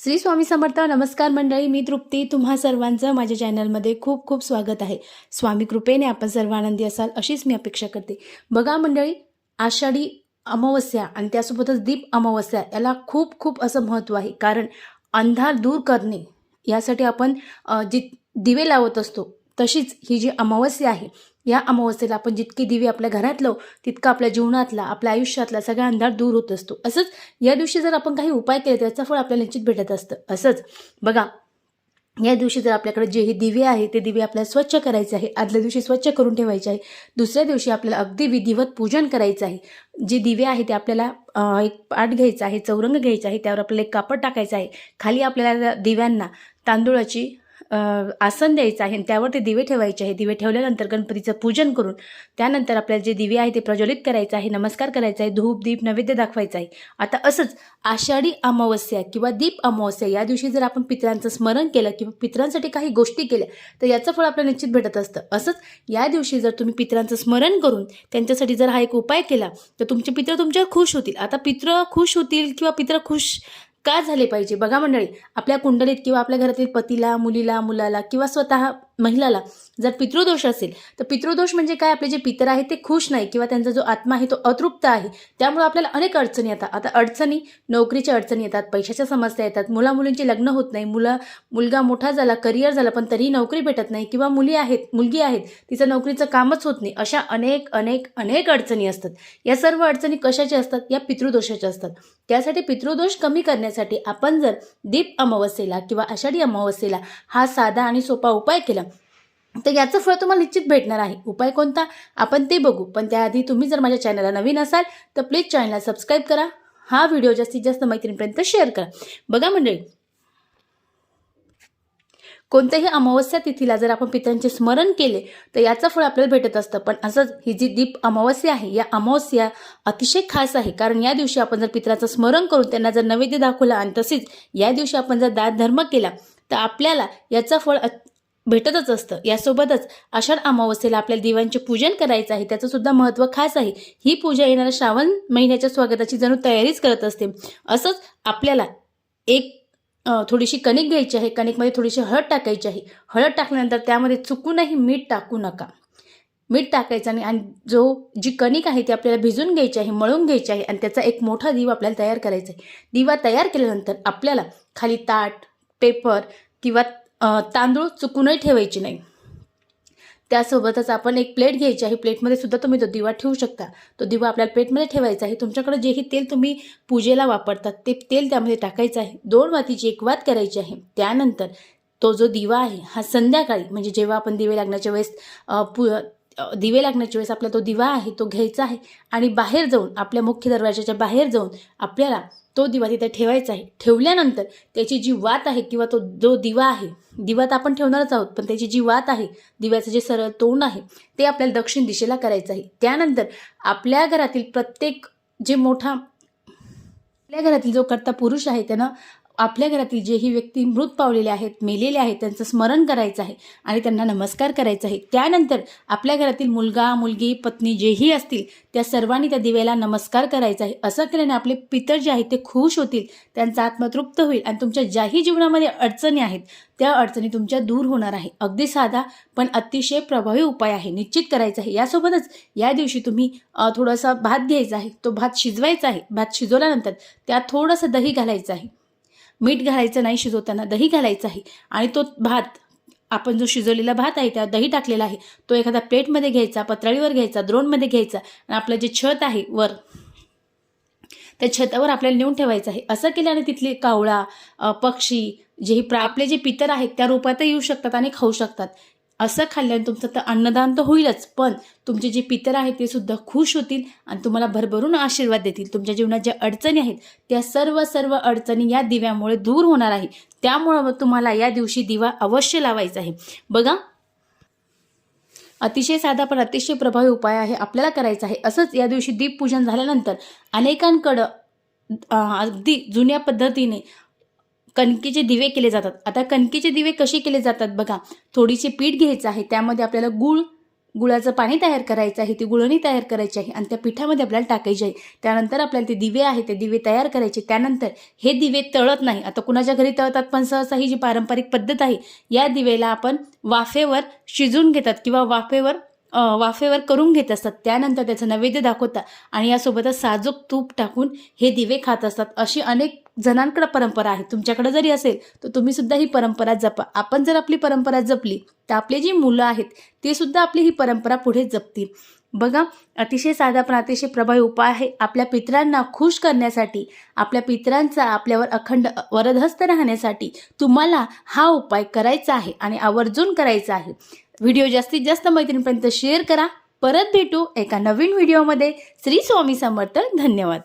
श्री स्वामी समर्थ नमस्कार मंडळी मी तृप्ती. तुम्हा सर्वांचं माझ्या चॅनलमध्ये खूप खूप स्वागत आहे. स्वामी कृपेने आपण सर्व आनंदी असाल अशीच मी अपेक्षा करते. बघा मंडळी आषाढी अमावस्या आणि त्यासोबतच दीप अमावस्या याला खूप खूप असं महत्त्व आहे. कारण अंधार दूर करणे यासाठी आपण जी दिवे लावत असतो तशीच ही जी अमावस्या आहे या अमावस्येला आपण जितके दिवे आपल्या घरात लावू तितका आपल्या जीवनातला आपल्या आयुष्यातला सगळा अंधार दूर होत असतो. असंच या दिवशी जर आपण काही उपाय केले त्याचं फळ आपल्याला निश्चित भेटत असतं. असंच. बघा या दिवशी जर आपल्याकडे जे हे दिवे आहे ते दिवे आपल्याला स्वच्छ करायचे आहे आदल्या दिवशी स्वच्छ करून ठेवायचे आहे दुसऱ्या दिवशी आपल्याला अगदी विधिवत पूजन करायचं आहे. जे दिवे आहे ते आपल्याला एक पाठ घ्यायचा आहे चौरंग घ्यायचा आहे त्यावर आपल्याला एक कापड टाकायचं आहे. खाली आपल्याला दिव्यांना तांदूळाची आसन द्यायचं आहे आणि त्यावर ते दिवे ठेवायचे आहे. दिवे ठेवल्यानंतर गणपतीचं पूजन करून त्यानंतर आपल्याला जे दिवे आहे ते प्रज्वलित करायचं आहे नमस्कार करायचा आहे धूप दीप नैवेद्य दाखवायचं आहे. आता असंच आषाढी अमावस्या किंवा दीप अमावस्या या दिवशी जर आपण पितरांचं स्मरण केलं किंवा पितरांसाठी काही गोष्टी केल्या तर याचं फळ आपल्याला निश्चित भेटत असतं. असंच या दिवशी जर तुम्ही पितरांचं स्मरण करून त्यांच्यासाठी जर हा एक उपाय केला तर तुमचे पित्र तुमच्यावर खुश होतील. आता पित्र खुश होतील किंवा पित्र खुश का झाले पाहिजे? बघा मंडळी आपल्या कुंडलीत किंवा आपल्या घरातील पतीला मुलीला मुलाला किंवा स्वतः महिलाला जर पितृदोष असेल तर पितृदोष म्हणजे काय? आपले जे पितर आहेत ते खुश नाही किंवा त्यांचा जो आत्मा आहे तो अतृप्त आहे. त्यामुळे आपल्याला अनेक अडचणी येतात. आता अडचणी नोकरीच्या अडचणी येतात पैशाच्या समस्या येतात मुलामुलींचे लग्न होत नाही मुला मुलगा मोठा झाला करिअर झाला पण तरीही नोकरी भेटत नाही किंवा मुली आहेत मुलगी आहेत तिचं नोकरीचं कामच होत नाही अशा अनेक अनेक अनेक अडचणी असतात. या सर्व अडचणी कशाच्या असतात? या पितृदोषाच्या असतात. त्यासाठी पितृदोष कमी करण्यासाठी आपण जर दीप अमावस्येला किंवा आषाढी अमावस्येला हा साधा आणि सोपा उपाय केला तर याचं फळ तुम्हाला निश्चित भेटणार आहे. उपाय कोणता? आपण ते बघू. पण त्याआधी तुम्ही जर माझ्या चॅनलला नवीन असाल तर प्लीज चॅनलला सबस्क्राईब करा. हा व्हिडिओ जास्तीत जास्त मैत्रिणीपर्यंत शेअर करा. बघा मंडळी कोणत्याही अमावस्या तिथीला जर आपण पित्यांचे स्मरण केले तर याचं फळ आपल्याला भेटत असतं. पण असंच ही जी दीप अमावस्या आहे या अमावस्या अतिशय खास आहे. कारण या दिवशी आपण जर पितराचं स्मरण करून त्यांना जर नैवेद्य दाखवला आणि तसेच या दिवशी आपण जर दान धर्म केला तर आपल्याला याचं फळ भेटतच असतं. यासोबतच आषाढ अमावस्येला आपल्याला दिव्यांचे पूजन करायचं आहे त्याचं सुद्धा महत्त्व खास आहे. ही पूजा येणाऱ्या श्रावण महिन्याच्या स्वागताची जणू तयारीच करत असते. असंच आपल्याला एक थोडीशी कणिक घ्यायची आहे. कणिकमध्ये थोडीशी हळद टाकायची आहे. हळद टाकल्यानंतर त्यामध्ये चुकूनही मीठ टाकू नका. मीठ टाकायचं आणि आणि जो जी कणिक आहे ती आपल्याला भिजून घ्यायची आहे मळून घ्यायची आहे आणि त्याचा एक मोठा दिवा आपल्याला तयार करायचा आहे. दिवा तयार केल्यानंतर आपल्याला खाली ताट पेपर किंवा तांदूळ चुकूनही ठेवायचे नाही. त्यासोबतच आपण एक प्लेट घ्यायची आहे. प्लेटमध्ये सुद्धा तुम्ही तो दिवा ठेवू शकता. तो दिवा आपल्याला प्लेटमध्ये ठेवायचा आहे. तुमच्याकडे जेही तेल तुम्ही पूजेला वापरतात ते तेल त्यामध्ये टाकायचं आहे. दोन वातीची एक वात करायची आहे. त्यानंतर तो जो दिवा आहे हा संध्याकाळी म्हणजे जेव्हा आपण दिवे लागण्याच्या वेळेस पु दिवे लागण्याच्या वेळेस आपला तो दिवा आहे तो घ्यायचा आहे आणि बाहेर जाऊन आपल्या मुख्य दरवाजाच्या बाहेर जाऊन आपल्याला तो दिवा तिथे ठेवायचा आहे. ठेवल्यानंतर त्याची जी वात आहे किंवा तो जो दिवा आहे दिवा तर आपण ठेवणारच आहोत पण त्याची जी वात आहे दिव्याचं जे सरळ तोंड आहे ते आपल्याला दक्षिण दिशेला करायचं आहे. त्यानंतर आपल्या घरातील प्रत्येक जे मोठा आपल्या घरातील जो करता पुरुष आहे त्यानं आपल्या घरातील जेही व्यक्ती मृत पावलेले आहेत मेलेले आहेत त्यांचं स्मरण करायचं आहे आणि त्यांना नमस्कार करायचा आहे. त्यानंतर आपल्या घरातील मुलगा मुलगी पत्नी जेही असतील त्या सर्वांनी त्या दिव्याला नमस्कार करायचा आहे. असं केल्याने आपले पितर जे आहेत ते खुश होतील त्यांचा आत्मा तृप्त होईल आणि तुमच्या ज्याही जीवनामध्ये अडचणी आहेत त्या अडचणी तुमच्या दूर होणार आहे. अगदी साधा पण अतिशय प्रभावी उपाय आहे. निश्चित करायचा आहे. यासोबतच या दिवशी तुम्ही थोडासा भात घ्यायचा आहे. तो भात शिजवायचा आहे. भात शिजवल्यानंतर त्यात थोडंसं दही घालायचं आहे. मीठ घालायचं नाही शिजवताना दही घालायचं आहे. आणि तो भात आपण जो शिजवलेला भात आहे त्यात दही टाकलेला आहे तो एखाद्या प्लेटमध्ये घ्यायचा पत्राळीवर घ्यायचा द्रोणमध्ये घ्यायचा आणि आपलं जे छत आहे वर त्या छतावर आपल्याला नेऊन ठेवायचं आहे. असं केल्याने तिथले कावळा पक्षी जेही प्रा आपले जे पितर आहेत त्या रूपातही येऊ शकतात आणि खाऊ शकतात. असं खाल्ल्याने तुमचं तर अन्नदान तर होईलच पण तुमचे जे पितर आहेत ते सुद्धा खुश होतील आणि तुम्हाला भरभरून आशीर्वाद देतील. तुमच्या जीवनात ज्या अडचणी आहेत त्या सर्व सर्व अडचणी या दिव्यामुळे दूर होणार आहे. त्यामुळं तुम्हाला या दिवशी दिवा अवश्य लावायचा आहे. बघा अतिशय साधा पण अतिशय प्रभावी उपाय आहे आपल्याला करायचा आहे. असंच या दिवशी दीपपूजन झाल्यानंतर अनेकांकडं अगदी जुन्या पद्धतीने कणकीचे दिवे केले जातात. आता कणकीचे दिवे कसे केले जातात बघा. थोडीशी पीठ घ्यायचं आहे. त्यामध्ये आपल्याला गुळ गुळाचं पाणी तयार करायचं आहे. ती गुळणी तयार करायची आहे आणि त्या पिठामध्ये आपल्याला टाकायची आहे. त्यानंतर आपल्याला ते दिवे आहे ते दिवे तयार करायचे. त्यानंतर हे दिवे तळत नाही. आता कुणाच्या घरी तळतात पण सहसा ही जी पारंपरिक पद्धत आहे या दिवेला आपण वाफेवर शिजून घेतात किंवा वाफेवर वाफेवर करून घेत असतात. त्यानंतर त्याचं नैवेद्य दाखवतात आणि यासोबतच साजूक तूप टाकून हे दिवे खात असतात. अशी अनेक जणांकडे परंपरा आहे. तुमच्याकडे जरी असेल तर तुम्ही सुद्धा ही परंपरा जपा. आपण जर आपली परंपरा जपली तर आपली जी मुलं आहेत ते सुद्धा आपली ही परंपरा पुढे जपतील. बघा अतिशय साधा पण अतिशय प्रभावी उपाय आहे. आपल्या पितरांना खुश करण्यासाठी आपल्या पितरांचा आपल्यावर अखंड वरदहस्त राहण्यासाठी तुम्हाला हा उपाय करायचा आहे आणि आवर्जून करायचा आहे. व्हिडिओ जास्तीत जास्त मैत्रिणीपर्यंत शेअर करा. परत भेटू एका नवीन व्हिडिओमध्ये. श्री स्वामी समर्थ. धन्यवाद.